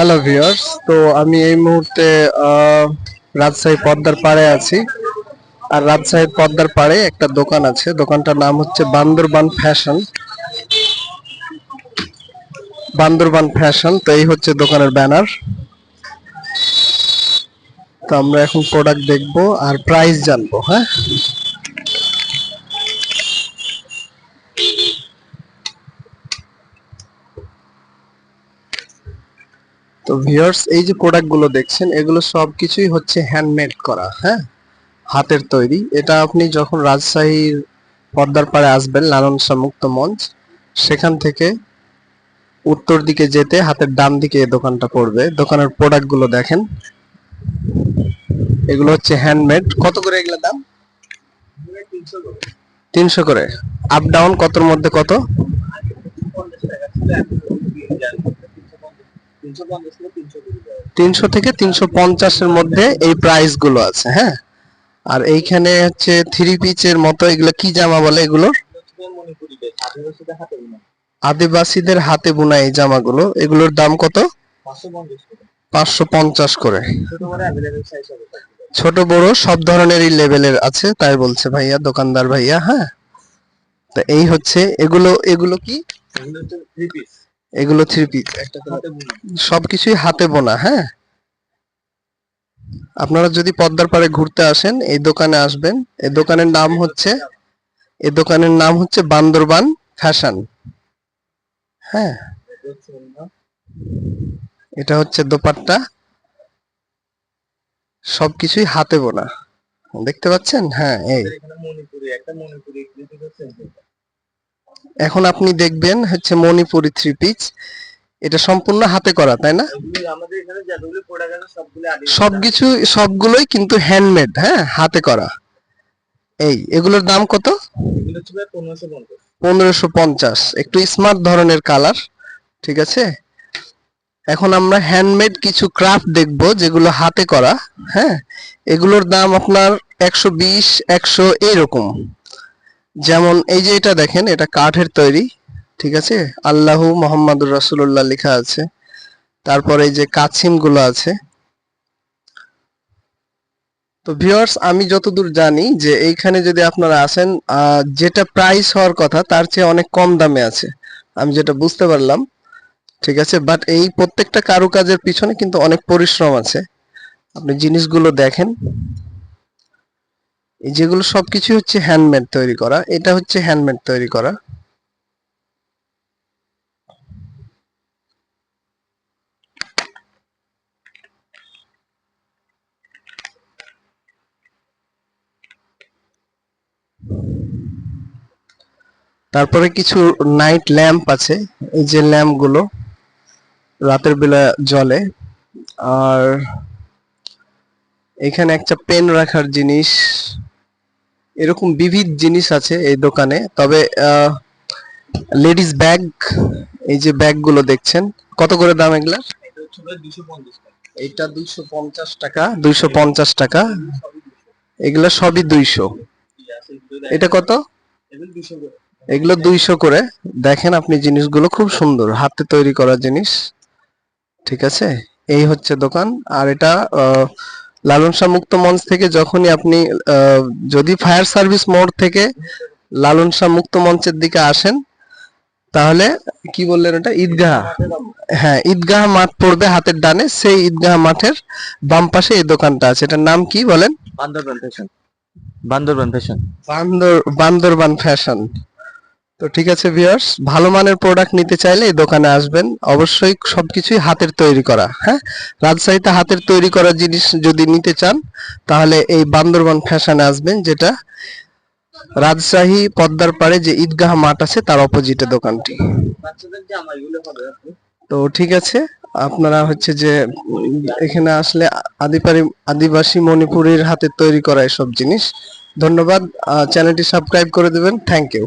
Hello viewers তো আমি এই মুহূর্তে রাজশাহী পদ্মার পাড়ে আছি। আর রাজশাহী পদ্মার পাড়ে একটা দোকান আছে। দোকানটার নাম হচ্ছে বান্দরবান ফ্যাশন। বান্দরবান ফ্যাশন, তো এই হচ্ছে দোকানের ব্যানার। তো আমরা এখন প্রোডাক্ট দেখব আর প্রাইস জানব হ্যাঁ? তো ভিউয়ার্স এই যে প্রোডাক্টগুলো দেখছেন, এগুলো সব কিছুই হচ্ছে হ্যান্ডমেড করা হ্যাঁ? হাতের তৈরি। এটা আপনি যখন রাজশাহীর পদ্মার পাড়ে আসবেন, লালন শাহ মুক্ত মঞ্চ, সেখান থেকে উত্তর দিকে যেতে হাতের ডান দিকে দোকানটা পড়বে। দোকানের প্রোডাক্টগুলো দেখেন। এগুলো হচ্ছে হ্যান্ডমেড কত করে এগুলো দাম? তিনশো করে। আপ ডাউন কতর মধ্যে কত? তিনশো থেকে তিনশো পঞ্চাশের মধ্যে এই প্রাইসগুলো আছে হ্যাঁ? আর এইখানে হচ্ছে থ্রি পিচের মতো, এগুলো কি জামা বলে এগুলো আদিবাসীদের হাতে বোনা এই জামাগুলো, এগুলোর দাম কত? পাঁচশো পঞ্চাশ করে। ছোট বড় সব ধরনেরই লেভেলের আছে, তাই বলছে ভাইয়া, দোকানদার ভাইয়া হ্যাঁ? তা এই হচ্ছে, এগুলো এগুলো কি? এগুলো থ্রি পিস একটা সবকিছুই হাতে বোনা হ্যাঁ? আপনারা যদি পদ্মার পাড়ে ঘুরতে আসেন এই দোকানে আসবেন। এই দোকানের নাম হচ্ছে এই দোকানের নাম হচ্ছে বান্দরবান ফ্যাশন। হ্যাঁ? এটা হচ্ছে দোপাট্টা। সবকিছুই হাতে বোনা। দেখতে পাচ্ছেন? হ্যাঁ এই। এখন আপনি দেখবেন হচ্ছে মণিপুরি থ্রি পিচ এটা সম্পূর্ণ হাতে করা, তাই না? সবকিছু, সবগুলোই কিন্তু হ্যান্ডমেড হ্যাঁ হাতে করা। এই, এগুলোর দাম কত? পনেরোশো পঞ্চাশ। একটু স্মার্ট ধরনের কালার ঠিক আছে? এখন আমরা হ্যান্ডমেড কিছু ক্রাফট দেখব যেগুলো হাতে করা হ্যাঁ? এগুলোর দাম আপনার একশো বিশ, একশো এরকম। যেমন এই যে এটা দেখেন, এটা কাঠের তৈরি, ঠিক আছে? আল্লাহু মোহাম্মদুর রাসূলুল্লাহ লেখা আছে। তারপরে এই যে কাছিমগুলো আছে। তো ভিউয়ার্স আমি যতদূর জানি যে এইখানে যদি আপনারা আসেন যেটা প্রাইস হওয়ার কথা, তার চেয়ে অনেক কম দামে আছে। আমি যেটা বুঝতে পারলাম, ঠিক আছে? বাট এই প্রত্যেকটা কারুকাজের পিছনে কিন্তু অনেক পরিশ্রম আছে। আপনি জিনিসগুলো দেখেন। যেগুলো সবকিছু হচ্ছে হ্যান্ডমেড তৈরি করা, এটা হচ্ছে হ্যান্ডমেড তৈরি করা। তারপরে কিছু নাইট ল্যাম্প আছে, এই যে ল্যাম্পগুলো রাতের বেলা জ্বলে। আর এখানে একটা পেন রাখার জিনিস এরকম বিবিধ জিনিস আছে এই দোকানে, তবে লেডিস ব্যাগ, এই যে ব্যাগগুলো দেখছেন, কত করে দাম এগুলা? এটা দুইশো পঞ্চাশ টাকা, দুইশো পঞ্চাশ টাকা। এগুলা সবই দুইশো। এটা কত? এগুলো দুইশো করে। দেখেন আপনি জিনিসগুলো খুব সুন্দর, হাতে তৈরি করা জিনিস। ঠিক আছে? এই হচ্ছে দোকান। আর এটা আহ, লালন শাহ মুক্ত মঞ্চ থেকে যখনই আপনি যদি ফায়ার সার্ভিস মোড় থেকে লালন শাহ মুক্ত মঞ্চের দিকে আসেন তাহলে কি বললেন ওটা? ঈদগাহ। হ্যাঁ ঈদগাহ মাঠ পড়বে হাতের ডানে সেই ঈদগাহ মাঠের বাম পাশে এই দোকানটা আছে। এটার নাম কি বলেন? Bandarban fashion. Bandarban fashion. Bandar Bandarban fashion. তো ঠিক আছে ভিউয়ার্স ভালো মানের প্রোডাক্ট নিতে চাইলে এই দোকানে আসবেন। অবশ্যই সবকিছুই হাতের তৈরি করা হ্যাঁ? রাজশাহীতে হাতের তৈরি করা জিনিস যদি নিতে চান, তাহলে এই বান্দরবান ফ্যাশনে আসবেন, যেটা রাজশাহী পদ্মার পাড়ে যে ঈদগাহ মাঠ আছে, তার অপোজিটে দোকানটি। তো ঠিক আছে, আপনারা হচ্ছে যে এখানে আসলে আদিপারি, আদিবাসী মণিপুরের হাতে তৈরি করা এসব জিনিস। ধন্যবাদ চ্যানেলটি সাবস্ক্রাইব করে দেবেন। Thank you.